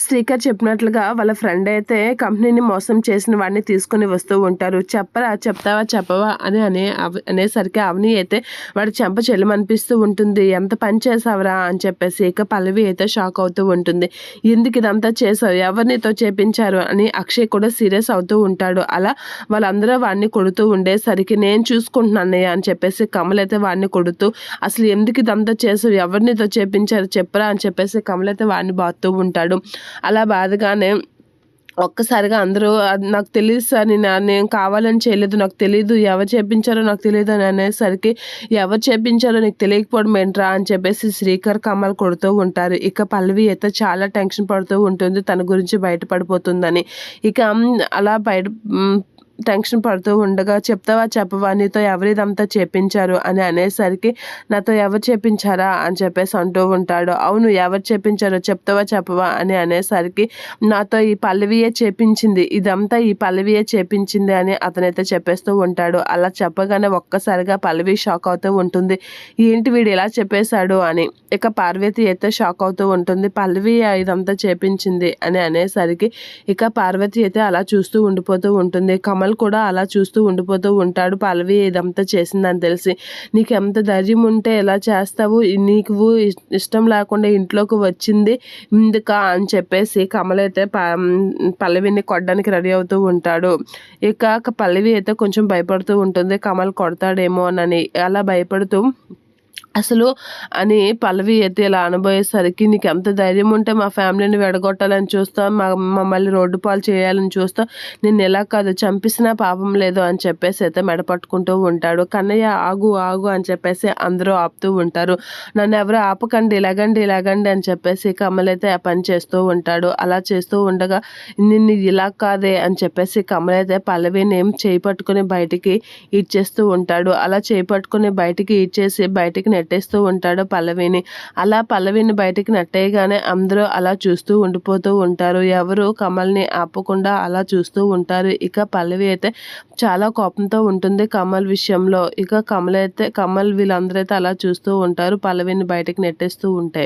శ్రీకర్ చెప్పినట్లుగా వాళ్ళ ఫ్రెండ్ అయితే కంపెనీని మోసం చేసిన వాడిని తీసుకుని వస్తూ ఉంటారు. చెప్పరా చెప్తావా చెప్పవా అని అనే అవ- అనేసరికి అవని అయితే వాడు చెంప చెల్లమనిపిస్తూ ఉంటుంది. ఎంత పని చేసావరా అని చెప్పేసి ఇక పల్లవి అయితే షాక్ అవుతూ ఉంటుంది. ఎందుకు ఇదంతా చేసావు ఎవరినితో చేపించారు? అని అక్షయ్ కూడా సీరియస్ అవుతూ ఉంటాడు. అలా వాళ్ళందరూ వాడిని కొడుతూ ఉండేసరికి నేను చూసుకుంటున్నాను అన్నయ్య అని చెప్పేసి కమల్ అయితే వాడిని కొడుతూ అసలు ఎందుకు ఇదంతా చేసావు ఎవరినితో చేపించారు? చెప్పరా అని చెప్పేసి కమల్ అయితే వాడిని బాగుతూ ఉంటాడు. అలా బాధగానే ఒక్కసారిగా అందరూ "అది నాకు తెలియదు సార్ నేను నేను కావాలని చేయలేదు నాకు తెలియదు ఎవరు చేపించారో నాకు తెలియదు అని అనేసరికి ఎవరు చేపించారో నీకు తెలియకపోవడం ఏంట్రా? అని చెప్పేసి శ్రీకర్ కమల్ కొడుతూ ఉంటారు. ఇక పల్లవి అయితే చాలా టెన్షన్ పడుతూ ఉంటుంది తన గురించి బయటపడిపోతుందని. ఇక అలా బయట టెన్షన్ పడుతూ ఉండగా చెప్తావా చెప్పవా? నీతో ఎవరు ఇదంతా చేపించారు అని అనేసరికి నాతో ఎవరు చేపించారా అని చెప్పేసి అంటూ ఉంటాడు. అవును ఎవరు చేపించారో చెప్తావా చెప్పవా? అని అనేసరికి నాతో ఈ పల్లవియే చేపించింది ఇదంతా ఈ పల్లవియే చేపించింది అని అతనైతే చెప్పేస్తూ ఉంటాడు. అలా చెప్పగానే ఒక్కసారిగా పల్లవి షాక్ అవుతూ ఉంటుంది. ఏంటి వీడు ఇలా చెప్పేశాడు? అని. ఇక పార్వతి అయితే షాక్ అవుతూ ఉంటుంది. పల్లవి ఇదంతా చేపించింది అని అనేసరికి ఇక పార్వతి అయితే అలా చూస్తూ ఉండిపోతూ ఉంటుంది. కమల్ కూడా అలా చూస్తూ ఉండిపోతూ ఉంటాడు. పల్లవి ఇదంతా చేసిందని తెలిసి నీకు ఎంత ధైర్యం ఉంటే ఎలా చేస్తావు? నీకు ఇష్టం లేకుండా ఇంట్లోకి వచ్చింది ఇందుక? అని చెప్పేసి కమల్ అయితే ప- పల్లవిని కొట్టడానికి రెడీ అవుతూ ఉంటాడు. ఇక పల్లవి అయితే కొంచెం భయపడుతూ ఉంటుంది. కమల్ కొడతాడేమోనని అలా భయపడుతూ అసలు అని పల్లవి అయితే ఇలా అనుభవేసరికి నీకు ఎంత ధైర్యం ఉంటే మా ఫ్యామిలీని విడగొట్టాలని చూస్తాం మా మమ్మల్ని రోడ్డు పాలు చేయాలని చూస్తా నేను ఎలా కాదు చంపిసినా పాపం లేదు అని చెప్పేసి అయితే మెడపట్టుకుంటూ ఉంటాడు. కన్నయ్య ఆగు ఆగు అని చెప్పేసి అందరూ ఆపుతూ ఉంటారు. నన్ను ఎవరు ఆపకండి ఇలాగండి ఇలాగండి అని చెప్పేసి కమలైతే ఆ పని చేస్తూ ఉంటాడు. అలా చేస్తూ ఉండగా నిన్ను ఇలా కాదే అని చెప్పేసి కమలైతే పల్లవిని చేయి పట్టుకుని బయటికి ఇచ్చేస్తూ ఉంటాడు. అలా చేయి పట్టుకుని బయటికి ఇచ్చేసి బయటికి నెట్టేస్తూ ఉంటాడు పల్లవిని. అలా పల్లవిని బయటికి నెట్టేయగానే అందరూ అలా చూస్తూ ఉండిపోతూ ఉంటారు. ఎవరు కమల్ని ఆపకుండా అలా చూస్తూ ఉంటారు. ఇక పల్లవి అయితే చాలా కోపంతో ఉంటుంది కమల్ విషయంలో. ఇక కమల్ అయితే కమల్ వీళ్ళందరూ అయితే అలా చూస్తూ ఉంటారు పల్లవిని బయటికి నెట్టేస్తూ ఉంటే.